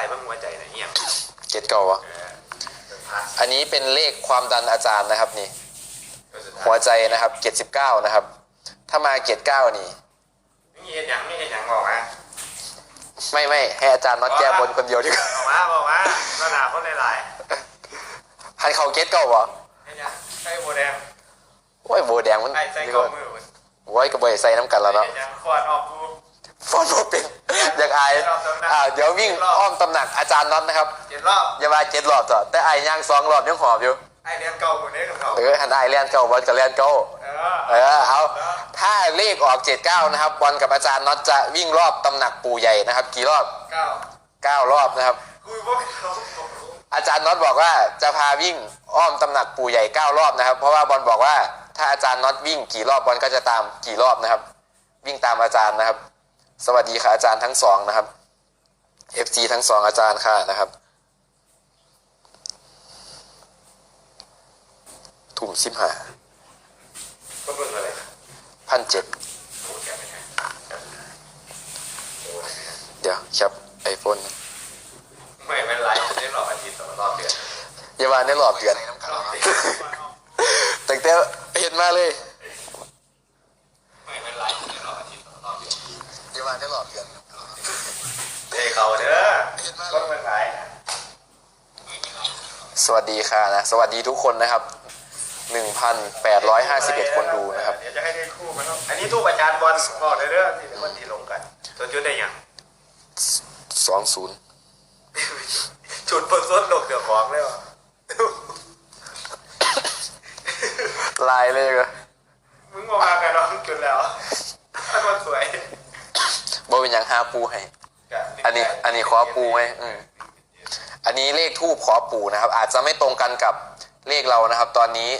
ายเบิ่งหัวใจหน่อยเงียบเจ็ดเก้าวะเออเป็นพักอันนี้เป็นเลขความดันอาจารย์นะครับนี่ ก็สุดท้ายหัวใจนะครับเจ็ดสิบเก้านะครับ ถ้ามาเจ็ดเก้านี่ นี่เห็นหยังนี่เห็นหยังบอกมาไม่ไม่ให้อาจารย์น็อตแก้บนคนเดียวดีกว่าบอกมาบอกมาก็หนาคนหลายหันเขาเจ็ดเก้าวะๆเห็นหยังใส่โบแดงโอ้ยโบแดงมันใส่ใส่ข้อมือมันโอ้ยกระเบยใส่น้ำกันแล้วเนาะเห็นหยังควันออกกูฟอนโบเป็น อยากอายอ่าเดี๋ยววิ่งอ้อมตำหนักอาจารย์น็อตนะครับเจ็ดรอบอย่ามาเจ็ดรอบต่อแต่อายย่างสองรอบยังหอบอยู่ไอเรียนเก่าคนนี้กับเขาเออหันอายเลียนเก้าบอลกับเลียนเก้าเอเอออเอาถ้าเลขออกเจ็ดเก้านะครับบอลกับอาจารย์น็อตจะวิ่งรอบตำหนักปู่ใหญ่นะครับ กี่รอบเก้าเก้ารอบนะครับคุยพวกเขาอาจารย์น็อตบอกว่าจะพาวิ่งอ้อมตำหนักปู่ใหญ่เก้ารอบนะครับ เพราะว่าบอลบอกว่าถ้าอาจารย์น็อตวิ่งกี่รอบบอลก็จะตามกี่รอบนะครับ วิ่งตามอาจารย์นะครับ สวัสดีค่ะอาจารย์ทั้งสองนะครับ FC ทั้งสองอาจารย์ค่ะนะครับถุงสิบห้าก็เบิ่งอะไรพันเจ็ดโอ้แกไม่ใช่โอ้เดี๋ยวแคปไอโฟนไม่เป็นไรได้รอบอาทิตย์ต่อรอบเดือนอย่ามาในรอบเดือนรอบเดือนแต่แต่เห็นมาเลย ไม่เป็นไรได้รอบอาทิตย์ต่อรอบเดือน อย่ามาในรอบเดือนเฮ้ยเขาเด้อก็ไม่เป็นไรสวัสดีค่ะนะ สวัสดีทุกคนนะครับ 1,851 คนดูนะครับ เดี๋ยวจะให้ได้คู่มันเนาะอันนี้ทูบอาจารย์บอลบอกได้เด้อที่วันที่ลงกันส่วนจุดได้ยัง20จุดบนส้นหลกเดือดของเลยวะลายเลยก็มึงมามากันน้องจุดแล้วถ้ามันสวยบ่ เป็นอย่างหาปูให้ อันนี้ อันนี้ขอปูไหมอืมอันนี้เลขทูบขอปูนะครับ อาจจะไม่ตรงกันกับเลขเรานะครับ ตอนนี้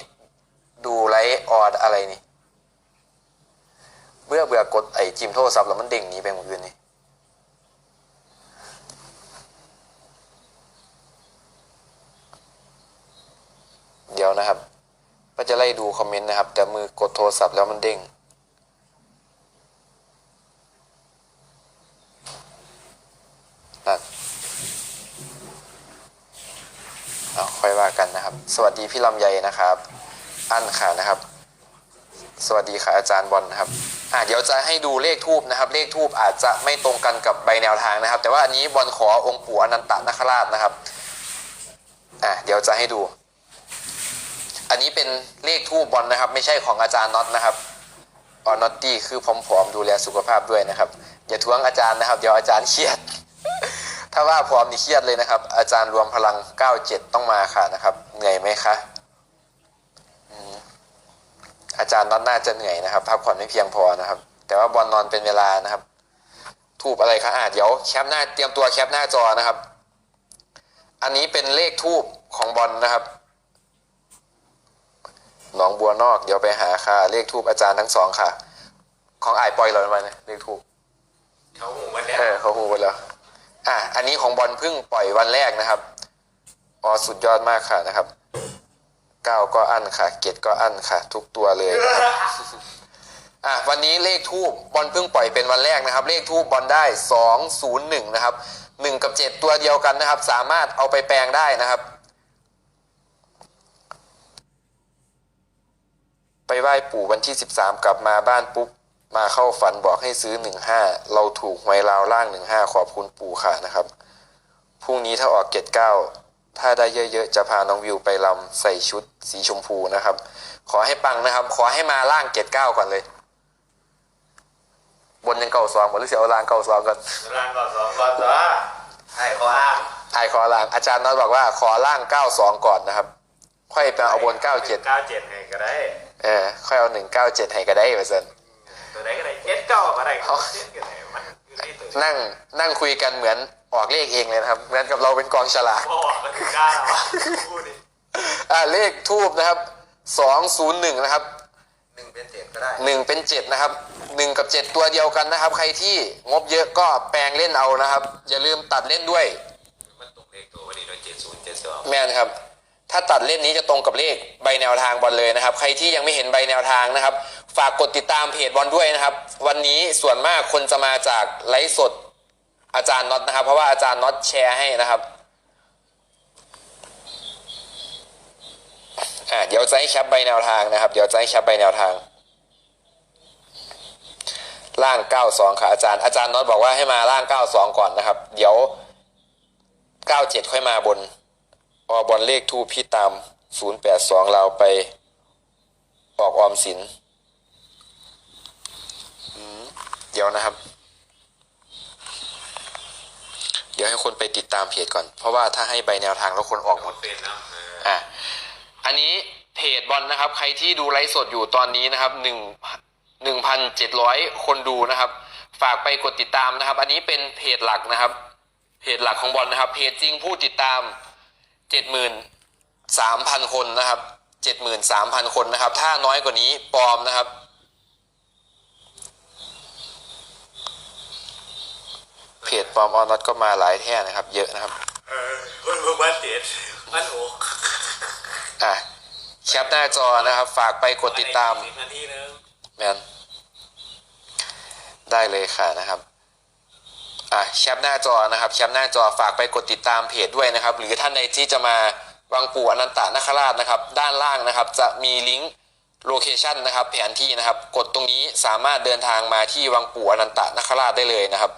ดูไลฟ์ออดอะไรนี่ เบื่อเบื่อกดไอ้จิมโทรศัพท์แล้วมันเด้งหนี้ไปหมดเลยนี่เดี๋ยวนะครับ ก็จะไล่ดูคอมเมนต์นะครับ แต่มือกดโทรศัพท์แล้วมันเด้ง นั่นเอาค่อยว่ากั นะครับ สวัสดีพี่ลำไยนะครับ อั้นค่ะนะครับ สวัสดีค่ะอาจารย์บอลนะครับอ่าเดี๋ยวจะให้ดูเลขทูบนะครับ เลขทูบอาจจะไม่ตรงกันกับใบแนวทางนะครับ แต่ว่าอันนี้บอลขอองค์ปู่อนันตนาคราชนะครับอ่าเดี๋ยวจะให้ดู อันนี้เป็นเลขทูบบอลนะครับ ไม่ใช่ของอาจารย์น็อตนะครับออนน็อตตี้คือผอมๆดูแลสุขภาพด้วยนะครับอย่าทวงอาจารย์นะครับ เดี๋ยวอาจารย์เครียดาว่าพร้อมนี่เครียดเลยนะครับ อาจารย์รวมพลัง 97 ต้องมาค่ะนะครับ เหนื่อยไหมคะอืมอาจารย์น็อตน่าจะเหนื่อยนะครับพักผ่อนไม่เพียงพอนะครับ แต่ว่าบอลนอนเป็นเวลานะครับ ทูบอะไรคะอ่าเดี๋ยวแคปหน้าเตรียมตัวแคปหน้าจอนะครับ อันนี้เป็นเลขทูบของบอลนะครับหนองบัวนอกเดี๋ยวไปหาค่ะ เลขทูบอาจารย์ทั้งสองค่ะ ของอายปล่อยเลยมาเนี่ยเลขทูบเขาหูมันแล้วเออเขาหูหมดแล้ว อะอันนี้ของบอลพิ่งปล่อยวันแรกนะครับอ๋อสุดยอดมากค่ะนะครับเก้าก็อั้นค่ะ เกตก็อั้นค่ะ ทุกตัวเลยอะวันนี้เลขทูบบอลเพิ่งปล่อยเป็นวันแรกนะครับ เลขทูบบอลได้สองศูนย์หนึ่งนะครับหนึ่งกับเจ็ดตัวเดียวกันนะครับ สามารถเอาไปแปลงได้นะครับ ไปไหว้ปู่วันที่13กลับมาบ้านปุ๊บ มาเข้าฝันบอกให้ซื้อ15เราถูกหวยราวล่าง15ขอบคุณปู่ค่ะนะครับพรุ่งนี้ถ้าออกเกตเก้าถ้าได้เยอะๆ จะพาน้องวิวไปลำใส่ชุดสีชมพูนะครับ ขอให้ปังนะครับ ขอให้มาล่างเกตเก้าก่อนเลย บนยังเก่าสองบนหรือเสียวล่างเก่าสองก่อนร่างก่อนสองก่อนตัวให้ขออ้างไอขอล่าง อาจารย์น็อตบอกว่าขอล่าง92ก่อนนะครับ ค่อยไปเอาบน97เก้าเจ็ดให้ก็ได้ เออค่อยเอา197ให้ก็ได้เปอร์เซ็นต์ จ็ดเก้าก็ได้เขาเจ็ดก็ได้มันอยู่ในตัวนั่งนั่งคุยกันเหมือนออกเลขเองเลยนะครับ เหมือนกับเราเป็นกองฉลากบอกมันถึงได้แล้วพูดดิอ่าเลขทูบนะครับสองศูนย์หนึ่งนะครับหนึ่งเป็นเจ็ดก็ได้หนึ่งเป็นเจ็ดนะครับหนึ่งกับเจ็ดตัวเดียวกันนะครับ ใครที่งบเยอะก็แปลงเล่นเอานะครับ อย่าลืมตัดเล่นด้วย มันตกเลขตัววันนี้โดยเจ็ดศูนย์เจ็ดสองแม่นครับ ถ้าตัดเล่นนี้จะตรงกับเลขใบแนวทางบอลเลยนะครับ ใครที่ยังไม่เห็นใบแนวทางนะครับ ฝากกดติดตามเพจบอลด้วยนะครับ วันนี้ส่วนมากคนจะมาจากไลฟ์สดอาจารย์น็อตนะครับ เพราะว่าอาจารย์น็อตแชร์ให้นะครับอ่าเดี๋ยวจะให้แคปใบแนวทางนะครับ เดี๋ยวจะให้แคปใบแนวทาง ล่าง 92ค่ะอาจารย์ อาจารย์น็อตบอกว่าให้มาล่าง 92 ก่อนนะครับ เดี๋ยว 97 ค่อยมาบน อบอลเลขทูปพี่ตาม 082 เราไปออกออมสินอืมเดี๋ยวนะครับ เดี๋ยวให้คนไปติดตามเพจก่อน เพราะว่าถ้าให้ใบแนวทางแล้วคนออกหมดเป็นนะเอออะอันนี้เพจบอลนะครับ ใครที่ดูไลฟ์สดอยู่ตอนนี้นะครับหนึ่งหนึ่งพันเจ็ดร้อยคนดูนะครับ ฝากไปกดติดตามนะครับ อันนี้เป็นเพจหลักนะครับ เพจหลักของบอลนะครับ เพจจริงผู้ติดตาม เจ็ดหมื่นสามพันคนนะครับเจ็ดหมื่นสามพันคนนะครับ ถ้าน้อยกว่านี้ปลอมนะครับ เพจปลอมออนน็อตก็มาหลายแท่นะครับ เยอะนะครับเออคนบอกว่าเสียดมันโอ้อะแคปหน้าจอนะครับ ฝากไปกดติดตามสิบนาทีนึงแมนได้เลยค่ะนะครับ อะแคปหน้าจอนะครับแคปหน้าจอฝากไปกดติดตามเพจด้วยนะครับ หรือท่านใดที่จะมาวังปู่อนันตนาคราชนะครับ ด้านล่างนะครับ จะมีลิงก์โลเคชันนะครับ แผนที่นะครับ กดตรงนี้สามารถเดินทางมาที่วังปู่อนันตนาคราชได้เลยนะครับ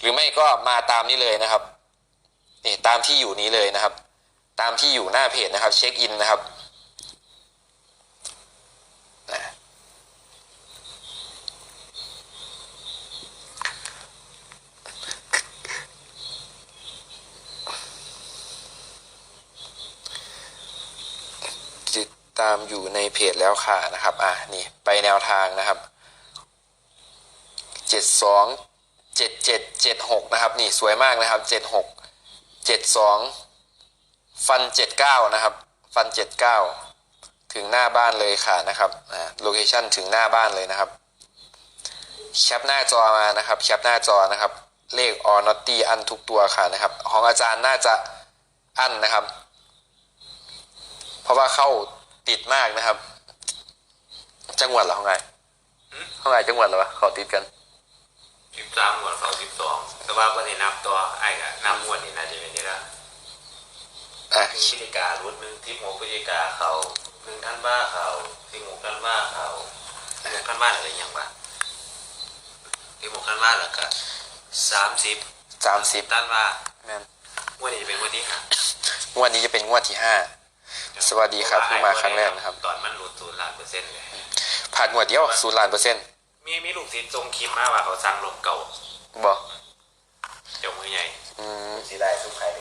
หรือไม่ก็มาตามนี้เลยนะครับนี่ตามที่อยู่นี้เลยนะครับ ตามที่อยู่หน้าเพจนะครับ เช็คอินนะครับ ตามอยู่ในเพจแล้วค่ะนะครับ อะนี่ไปแนวทางนะครับเจ็ดสองเจ็ดเจ็ดเจ็ดหกนะครับ นี่สวยมากนะครับเจ็ดหกเจ็ดสองฟันเจ็ดเก้านะครับ ฟันเจ็ดเก้าถึงหน้าบ้านเลยค่ะนะครับ อ่าโลเคชั่นถึงหน้าบ้านเลยนะครับแคปหน้าจอมานะครับแคปหน้าจอนะครับ เลขออนอตตี้อันทุกตัวค่ะนะครับ ของอาจารย์น่าจะอันนะครับ เพราะว่าเข้า ติดมากนะครับ จังหวัดเหรอของไงของไงจังหวัดเหรอวะเขาติดกันสิบสามหมวดสองสิบสองแต่ว่าวันนี้นับตัวไอ้กะนับหมวดนี่น่าจะเป็นนี่ละอะหนึ่งพฤศจิการุ่นหนึ่งที่หกพฤศจิกาเขาหนึ่งท่านบ้าเขาที่หกท่านบ้าเขาที่หกท่านบ้าอะไรอย่างวะที่หกท่านบ้าแล้วก็สามสิบสามสิบท่านบ้าแม่นงวันนี้จะเป็นวันที่ห้างวดนี้จะเป็นงวดที่ห้า สวัสดีครับเพิ่งมาครั้งแรกนะครับ ตอนมันหลุดศูนย์ล้านเปอร์เซ็นต์เลยผ่านงวดเดียวศูนย์ล้านเปอร์เซ็นต์มีมีลูกศิษย์ทรงคลิปมาว่าเขาสั่งลมเก่าบอกเจ้ามือใหญ่อืมสีได้ทุกใคร